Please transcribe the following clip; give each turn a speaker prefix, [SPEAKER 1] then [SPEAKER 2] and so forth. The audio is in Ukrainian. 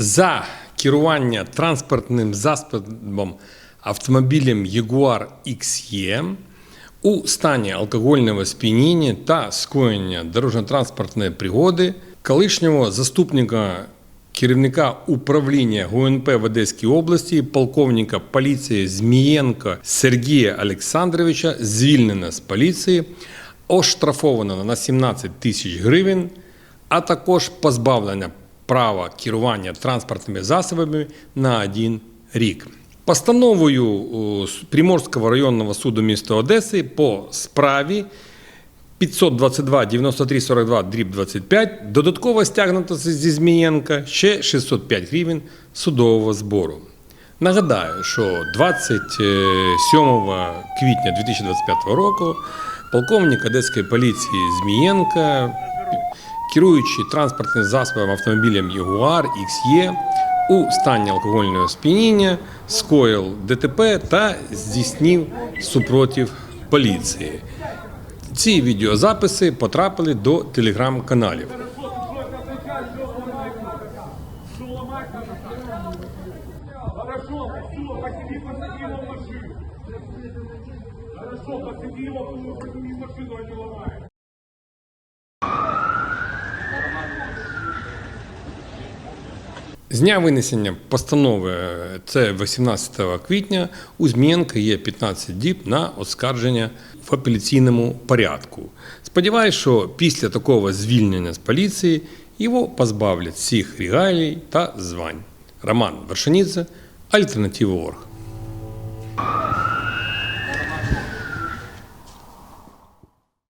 [SPEAKER 1] за керування транспортним засобом автомобілем Jaguar XE у стані алкогольного сп'яніння та скоєння дорожньо-транспортної пригоди колишнього заступника керівника управління ГУНП в Одеській області, полковника поліції Змієнка Сергія Олександровича звільнено з поліції, оштрафовано на 17 тисяч гривень, а також позбавлення права керування транспортними засобами на один рік. Постановою Приморського районного суду міста Одеси по справі 522 93 42 дріб 25 додатково стягнуто зі Змієнка ще 605 гривень судового збору. Нагадаю, що 27 квітня 2025 року полковник Одеської поліції Змієнка, керуючи транспортним засобом автомобілем Ягуар XE у стані алкогольного сп'яніння, скоїв ДТП та здійснив супротив поліції. Ці відеозаписи потрапили до телеграм-каналів.
[SPEAKER 2] Хорошо, посади его посади в машину, не ломай.
[SPEAKER 1] З дня винесення постанови це 18 квітня у Змієнка є 15 діб на оскарження в апеляційному порядку. Сподіваюсь, що після такого звільнення з поліції його позбавлять всіх регалій та звань. Роман Вершиніце, Альтернатива Орг.